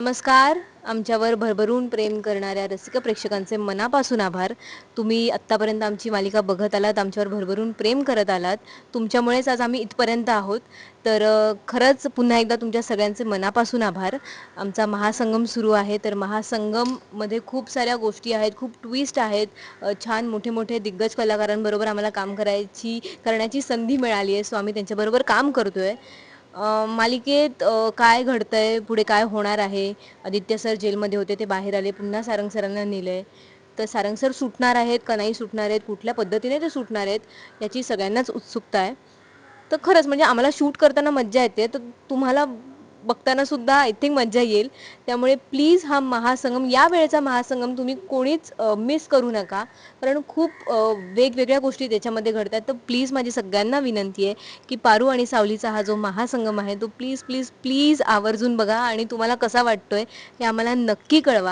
नमस्कार. आमच्यावर भरभरून प्रेम करणाऱ्या रसिक प्रेक्षकांचे मनापासून आभार. तुम्ही आत्तापर्यंत आमची मालिका बघत आलात आमच्यावर भरभरून प्रेम करत आलात. तुमच्यामुळेच आज आम्ही इथपर्यंत आहोत. तर खरंच पुन्हा एकदा तुमच्या सगळ्यांचे मनापासून आभार. आमचा महासंगम सुरू आहे. तर महासंगममध्ये खूप साऱ्या गोष्टी आहेत खूप ट्विस्ट आहेत. छान मोठे मोठे दिग्गज कलाकारांबरोबर आम्हाला काम करायची करण्याची संधी मिळाली आहे. सो आम्ही त्यांच्याबरोबर काम करतो आहे मालिकेत काय काय घडतंय पुढे काय होणार आहे? आदित्य सर जेलमध्ये होते ते बाहेर आले पुन्हा सारंग सरांना नेलंय. तर सारंग सर सुटणार आहेत का नाही सुटणार आहेत? कुठल्या पद्धतीने ते सुटणार आहेत? याची सगळ्यांनाच उत्सुकता आहे. तर खरंच म्हणजे आम्हाला शूट करताना मज्जा येते. तर तुम्हाला बघताना सुद्धा आय थिंक मज्जा येईल. त्यामुळे प्लीज हा महासंगम या वेळेचा महासंगम तुम्ही कोणीच मिस करू नका. कारण खूप वेगवेगळ्या गोष्टी त्याच्यामध्ये घडतात. तर प्लीज माझी सगळ्यांना विनंती आहे की पारू आणि सावलीचा हा जो महासंगम आहे तो प्लीज प्लीज प्लीज आवर्जून बघा आणि तुम्हाला कसा वाटतोय हे आम्हाला नक्की कळवा.